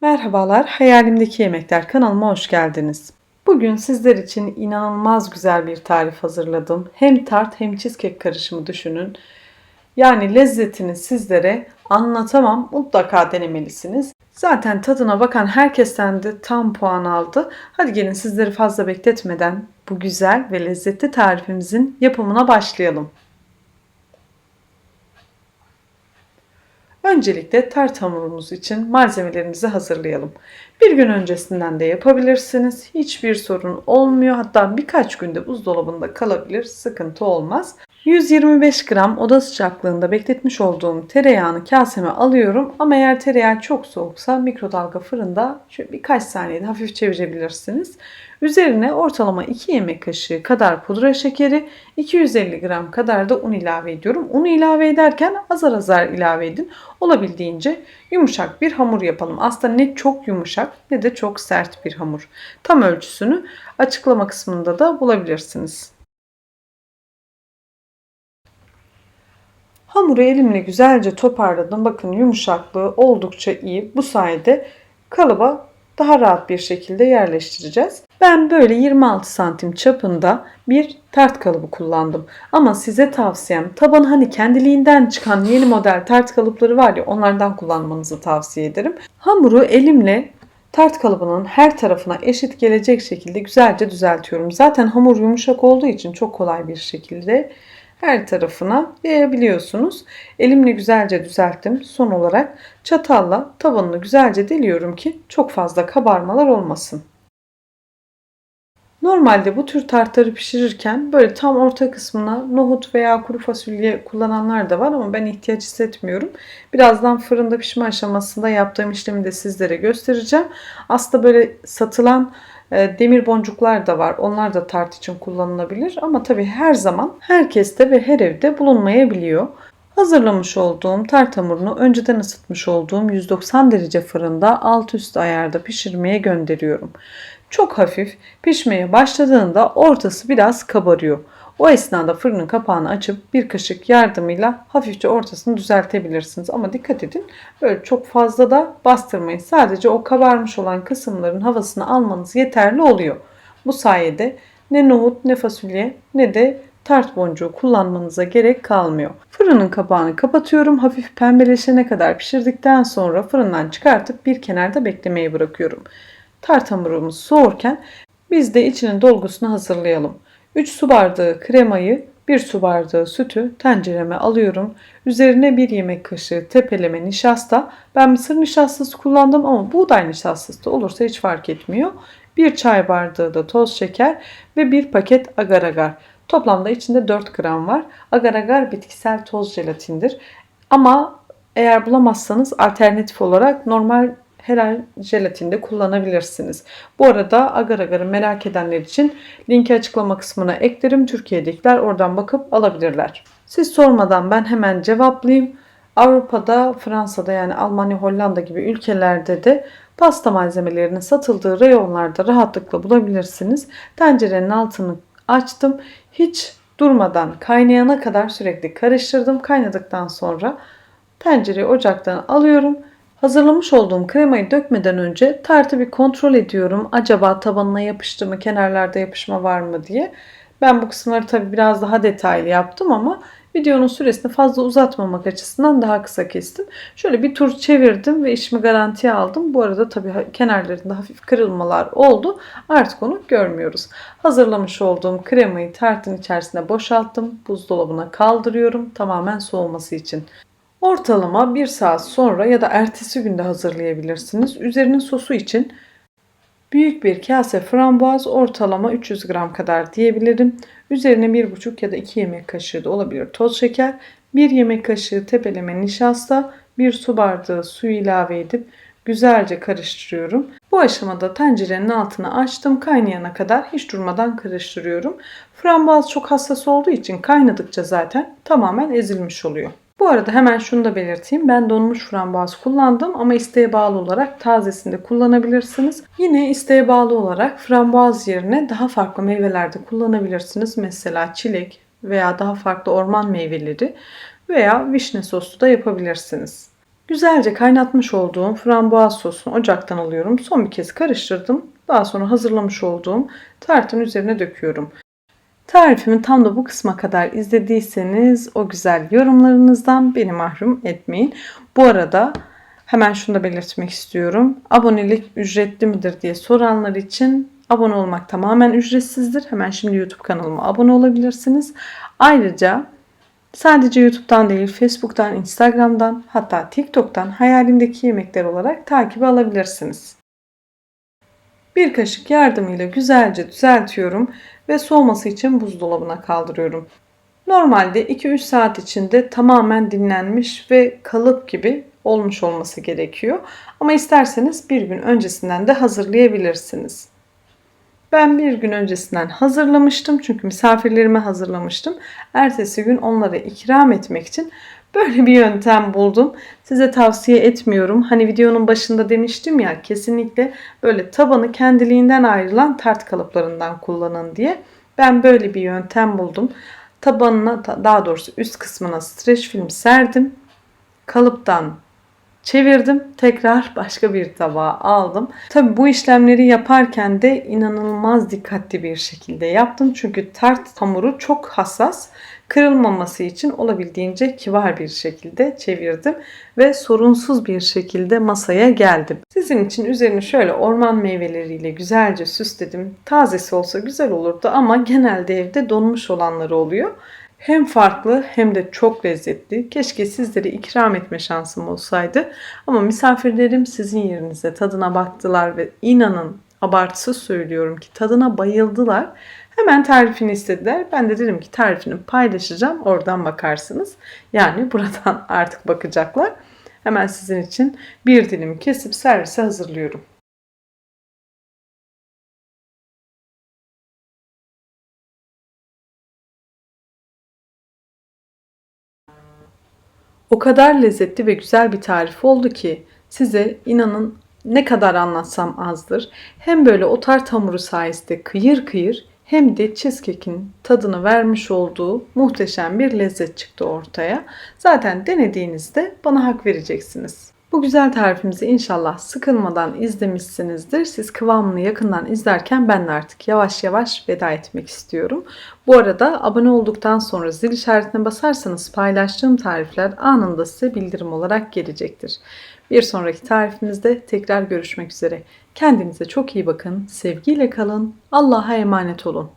Merhabalar, Hayalimdeki Yemekler kanalıma hoş geldiniz. Bugün sizler için inanılmaz güzel bir tarif hazırladım. Hem tart hem cheesecake karışımı düşünün. Yani lezzetini sizlere anlatamam, mutlaka denemelisiniz. Zaten tadına bakan herkesten de tam puan aldı. Hadi gelin sizleri fazla bekletmeden bu güzel ve lezzetli tarifimizin yapımına başlayalım. Öncelikle tart hamurumuz için malzemelerimizi hazırlayalım. Bir gün öncesinden de yapabilirsiniz. Hiçbir sorun olmuyor. Hatta birkaç günde buzdolabında kalabilir. Sıkıntı olmaz. 125 gram oda sıcaklığında bekletmiş olduğum tereyağını kaseme alıyorum. Ama eğer tereyağı çok soğuksa mikrodalga fırında şöyle birkaç saniyede hafif çevirebilirsiniz. Üzerine ortalama 2 yemek kaşığı kadar pudra şekeri, 250 gram kadar da un ilave ediyorum. Unu ilave ederken azar azar ilave edin. Olabildiğince yumuşak bir hamur yapalım. Aslında ne çok yumuşak ne de çok sert bir hamur. Tam ölçüsünü açıklama kısmında da bulabilirsiniz. Hamuru elimle güzelce toparladım. Bakın yumuşaklığı oldukça iyi. Bu sayede kalıba daha rahat bir şekilde yerleştireceğiz. Ben böyle 26 santim çapında bir tart kalıbı kullandım. Ama size tavsiyem taban hani kendiliğinden çıkan yeni model tart kalıpları var ya onlardan kullanmanızı tavsiye ederim. Hamuru elimle tart kalıbının her tarafına eşit gelecek şekilde güzelce düzeltiyorum. Zaten hamur yumuşak olduğu için çok kolay bir şekilde her tarafına yayabiliyorsunuz. Elimle güzelce düzelttim. Son olarak çatalla tabanını güzelce deliyorum ki çok fazla kabarmalar olmasın. Normalde bu tür tartları pişirirken böyle tam orta kısmına nohut veya kuru fasulye kullananlar da var ama ben ihtiyaç hissetmiyorum. Birazdan fırında pişme aşamasında yaptığım işlemi de sizlere göstereceğim. Aslında böyle satılan e, demir boncuklar da var. Onlar da tart için kullanılabilir ama tabii her zaman herkeste ve her evde bulunmayabiliyor. Hazırlamış olduğum tart hamurunu önceden ısıtmış olduğum 190 derece fırında alt üst ayarda pişirmeye gönderiyorum. Çok hafif pişmeye başladığında ortası biraz kabarıyor. O esnada fırının kapağını açıp bir kaşık yardımıyla hafifçe ortasını düzeltebilirsiniz. Ama dikkat edin böyle çok fazla da bastırmayın. Sadece o kabarmış olan kısımların havasını almanız yeterli oluyor. Bu sayede ne nohut ne fasulye ne de tart boncuğu kullanmanıza gerek kalmıyor. Fırının kapağını kapatıyorum. Hafif pembeleşene kadar pişirdikten sonra fırından çıkartıp bir kenarda beklemeye bırakıyorum. Tart hamurumuz soğurken biz de içinin dolgusunu hazırlayalım. 3 su bardağı kremayı, 1 su bardağı sütü tencereme alıyorum. Üzerine 1 yemek kaşığı tepeleme nişasta. Ben mısır nişastası kullandım ama buğday nişastası da olursa hiç fark etmiyor. 1 çay bardağı da toz şeker ve 1 paket agar agar. Toplamda içinde 4 gram var. Agar agar bitkisel toz jelatindir. Ama eğer bulamazsanız alternatif olarak normal helal jelatinde kullanabilirsiniz. Bu arada agar agarı merak edenler için linki açıklama kısmına eklerim. Türkiye'dekiler oradan bakıp alabilirler. Siz sormadan ben hemen cevaplayayım. Avrupa'da, Fransa'da yani Almanya, Hollanda gibi ülkelerde de pasta malzemelerinin satıldığı reyonlarda rahatlıkla bulabilirsiniz. Tencerenin altını açtım. Hiç durmadan kaynayana kadar sürekli karıştırdım. Kaynadıktan sonra tencereyi ocaktan alıyorum. Hazırlamış olduğum kremayı dökmeden önce tartı bir kontrol ediyorum. Acaba tabanına yapıştı mı, kenarlarda yapışma var mı diye. Ben bu kısımları tabi biraz daha detaylı yaptım ama videonun süresini fazla uzatmamak açısından daha kısa kestim. Şöyle bir tur çevirdim ve işimi garantiye aldım. Bu arada tabi kenarlarında hafif kırılmalar oldu. Artık onu görmüyoruz. Hazırlamış olduğum kremayı tartın içerisine boşalttım. Buzdolabına kaldırıyorum tamamen soğuması için. Ortalama 1 saat sonra ya da ertesi günde hazırlayabilirsiniz. Üzerinin sosu için büyük bir kase frambuaz ortalama 300 gram kadar diyebilirim. Üzerine 1,5 ya da 2 yemek kaşığı da olabilir toz şeker, 1 yemek kaşığı tepeleme nişasta, 1 su bardağı su ilave edip güzelce karıştırıyorum. Bu aşamada tencerenin altını açtım. Kaynayana kadar hiç durmadan karıştırıyorum. Frambuaz çok hassas olduğu için kaynadıkça zaten tamamen ezilmiş oluyor. Bu arada hemen şunu da belirteyim. Ben donmuş frambuaz kullandım ama isteğe bağlı olarak tazesini de kullanabilirsiniz. Yine isteğe bağlı olarak frambuaz yerine daha farklı meyvelerde kullanabilirsiniz. Mesela çilek veya daha farklı orman meyveleri veya vişne soslu da yapabilirsiniz. Güzelce kaynatmış olduğum frambuaz sosunu ocaktan alıyorum. Son bir kez karıştırdım. Daha sonra hazırlamış olduğum tartın üzerine döküyorum. Tarifimi tam da bu kısma kadar izlediyseniz o güzel yorumlarınızdan beni mahrum etmeyin. Bu arada hemen şunu da belirtmek istiyorum. Abonelik ücretli midir diye soranlar için abone olmak tamamen ücretsizdir. Hemen şimdi YouTube kanalıma abone olabilirsiniz. Ayrıca sadece YouTube'dan değil Facebook'tan, Instagram'dan hatta TikTok'tan hayalimdeki yemekler olarak takip alabilirsiniz. Bir kaşık yardımıyla güzelce düzeltiyorum ve soğuması için buzdolabına kaldırıyorum. Normalde 2-3 saat içinde tamamen dinlenmiş ve kalıp gibi olmuş olması gerekiyor. Ama isterseniz bir gün öncesinden de hazırlayabilirsiniz. Ben bir gün öncesinden hazırlamıştım çünkü misafirlerime hazırlamıştım. Ertesi gün onlara ikram etmek için böyle bir yöntem buldum. Size tavsiye etmiyorum. Hani videonun başında demiştim ya kesinlikle böyle tabanı kendiliğinden ayrılan tart kalıplarından kullanın diye. Ben böyle bir yöntem buldum. Tabanına daha doğrusu üst kısmına streç film serdim. Kalıptan Çevirdim. Tekrar başka bir tabağa aldım. Tabi bu işlemleri yaparken de inanılmaz dikkatli bir şekilde yaptım. Çünkü tart hamuru çok hassas. Kırılmaması için olabildiğince kibar bir şekilde çevirdim ve sorunsuz bir şekilde masaya geldim. Sizin için üzerini şöyle orman meyveleriyle güzelce süsledim. Tazesi olsa güzel olurdu ama genelde evde donmuş olanları oluyor. Hem farklı hem de çok lezzetli. Keşke sizlere ikram etme şansım olsaydı. Ama misafirlerim sizin yerinize tadına baktılar ve inanın abartısız söylüyorum ki tadına bayıldılar. Hemen tarifini istediler. Ben de dedim ki tarifini paylaşacağım. Oradan bakarsınız. Yani buradan artık bakacaklar. Hemen sizin için bir dilim kesip servise hazırlıyorum. O kadar lezzetli ve güzel bir tarif oldu ki size inanın ne kadar anlatsam azdır. Hem böyle o tart hamuru sayesinde kıyır kıyır hem de cheesecake'in tadını vermiş olduğu muhteşem bir lezzet çıktı ortaya. Zaten denediğinizde bana hak vereceksiniz. Bu güzel tarifimizi inşallah sıkılmadan izlemişsinizdir. Siz kıvamını yakından izlerken ben de artık yavaş yavaş veda etmek istiyorum. Bu arada abone olduktan sonra zil işaretine basarsanız paylaştığım tarifler anında size bildirim olarak gelecektir. Bir sonraki tarifimizde tekrar görüşmek üzere. Kendinize çok iyi bakın, sevgiyle kalın, Allah'a emanet olun.